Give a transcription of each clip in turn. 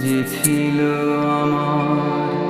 যে ছিল আমার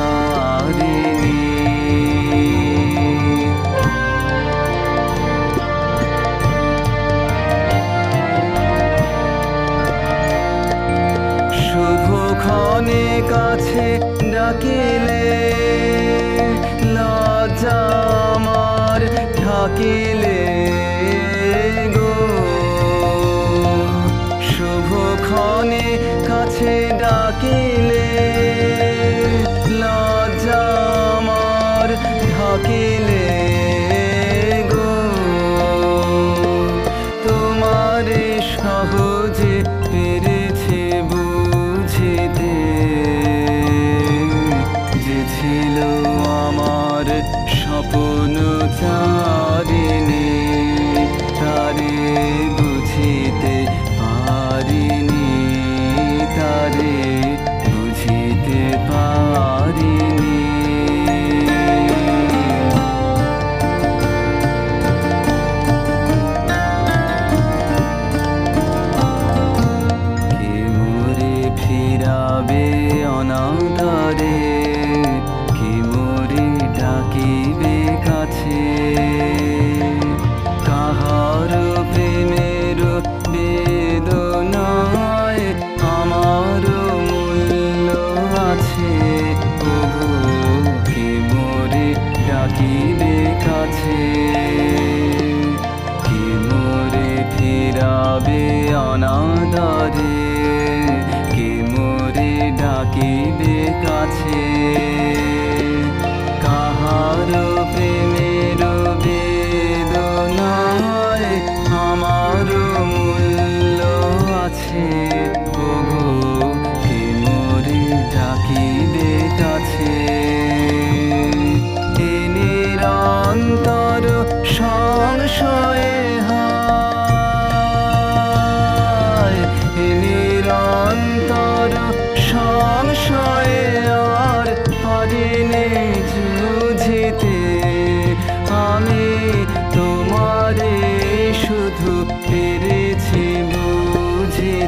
ডাকিলে লজ্জা আমার ঢাকিলে গো। শুভক্ষণে কাছে ডাকিলে গো। সহজে পেরেছে স্বপ্ন চারিণী কাহার প্রেমের বেদনায় আমার মূল্য আছে? ওগো কে মোরে ডাকিবে কাছে? কে মোরে ফিরাবে অনাদরে? কে মোরে ডাকিবে কাছে?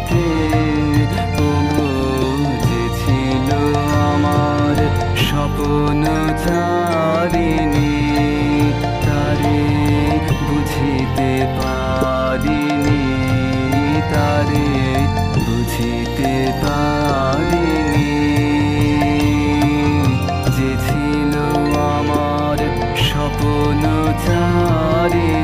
বুঝিতে ওগো যে ছিল আমার স্বপ্ন চারিণী তারে বুঝিতে পারিনি, তারে বুঝিতে পারিনি। যে ছিল আমার স্বপ্ন চারিণী